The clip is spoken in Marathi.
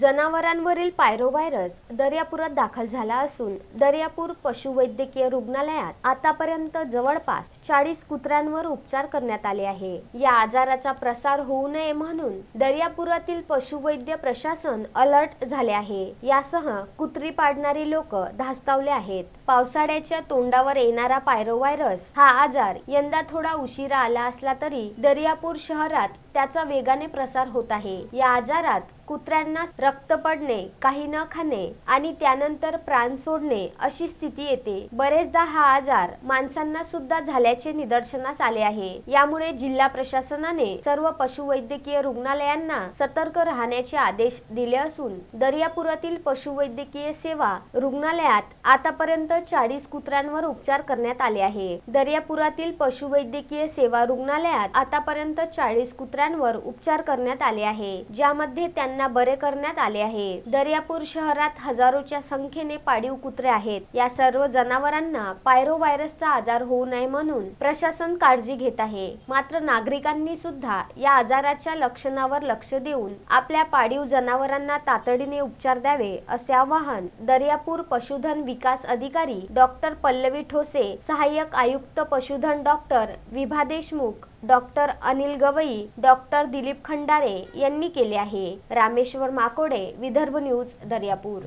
जनावरांवरील पायरोव्हायरस दर्यापुरात दाखल झाला असून दर्यापूर पशुवैद्यकीय रुग्णालयात आतापर्यंत जवळपास चाळीस कुत्र्यांवर उपचार करण्यात आले आहे. या आजाराचा प्रसार होऊ नये म्हणून दर्यापुरातील पशुवैद्य प्रशासन अलर्ट झाले आहे. यासह कुत्री पाडणारी लोक धास्तावले आहेत. पावसाळ्याच्या तोंडावर येणारा पायरोव्हायरस हा आजार यंदा थोडा उशिरा आला असला तरी दर्यापूर शहरात त्याचा वेगाने प्रसार होत आहे. या आजारात कुत्र्यांना रक्त पडणे काही न खाणे आणि त्यानंतर प्राण सोडणे अशी स्थिती येते. बरेचदा हा आजार माणसांना सुद्धा झाल्याचे निदर्शनास आले आहे. यामुळे जिल्हा प्रशासनाने सर्व पशुवैद्यकीय रुग्णालयांना सतर्क राहण्याचे आदेश दिले असून दर्यापुरातील पशुवैद्यकीय सेवा रुग्णालयात आतापर्यंत चाळीस कुत्र्यांवर उपचार करण्यात आले आहे. दर्यापुरातील पशुवैद्यकीय सेवा रुग्णालयात आतापर्यंत चाळीस कुत्र्यांवर उपचार करण्यात आले आहे ज्यामध्ये त्यांना बरे करण्यात आले आहे. दर्यापूर शहरात हजारोच्या संख्येने पाळीव कुत्रे आहेत. या सर्व जनावरांना पायरो व्हायरसचा आजार होऊ नये म्हणून प्रशासन काळजी घेत आहे. मात्र नागरिकांनी सुद्धा या आजाराच्या लक्षणावर लक्ष देऊन आपल्या पाळीव जनावरांना तातडीने उपचार द्यावे असे आवाहन दर्यापूर पशुधन विकास अधिकारी डॉक्टर पल्लवी ठोसे सहाय्यक आयुक्त पशुधन doctor Vibha Deshmukh doctor Anil Gawai doctor Dilip Khandare यांनी केले आहे. रामेश्वर माकोडे विदर्भ न्यूज दर्यापूर.